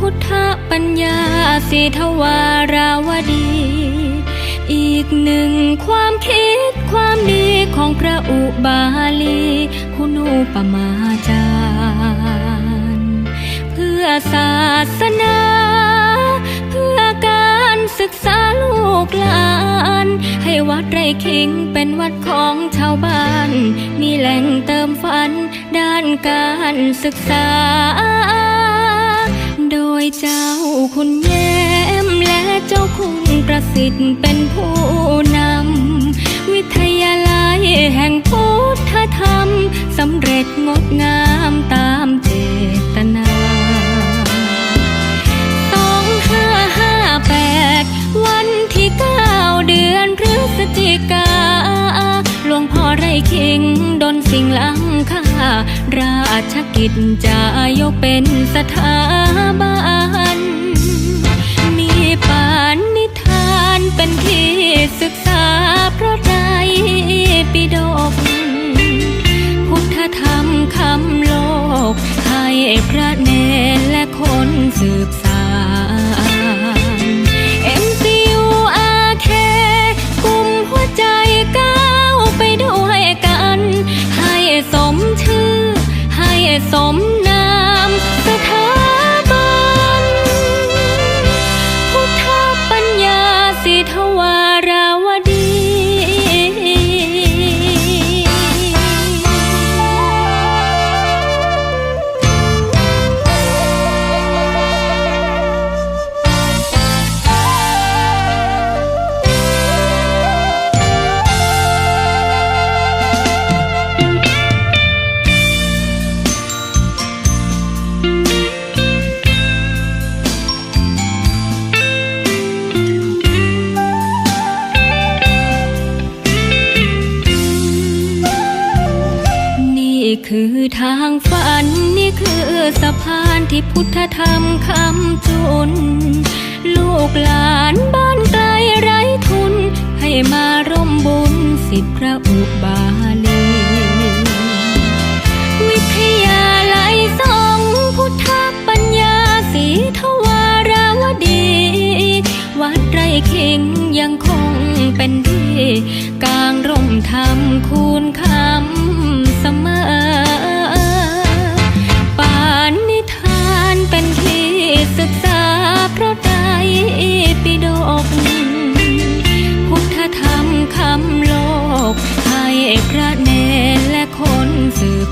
พุทธปัญญาสิทวาราวดี อีกหนึ่งความคิดความดีของพระอุบาลี คุณูปมาจารย์เพื่อศาสนา เพื่อการศึกษาลูกหลาน ให้วัดไร่ขิงเป็นวัดของชาวบ้าน มีแหล่งเติมฝันด้านการศึกษา ยเจ้าคุณแย้มและเจ้าคุณประสิทธิ์เป็นผู้นำ วิทยาลัยแห่งพุทธธรรมสำเร็จงดงามตามเจตนาสองห้าห้าแปดวันที่เก้าเดือนพฤศจิกาหลวงพ่อไร่คิงดนสิ่งหลังค่าราชกิจจะยกเป็นสถาน พระเนรและคนสืบสา คือทางฝันนี่คือสะพานที่พุทธธรรมคำจุน ลูกหลานบ้านไกลไร้ทุน ให้มาร่มบุญสิทธิพระอุบาลีวิทยาลัยสองพุทธปัญญาสีทวาราวดี วัดไรคิงยังคงเป็นที่ กลางร่มธรรมคูณคำเสมอ คำโลก ให้พระเนรและคนสืบ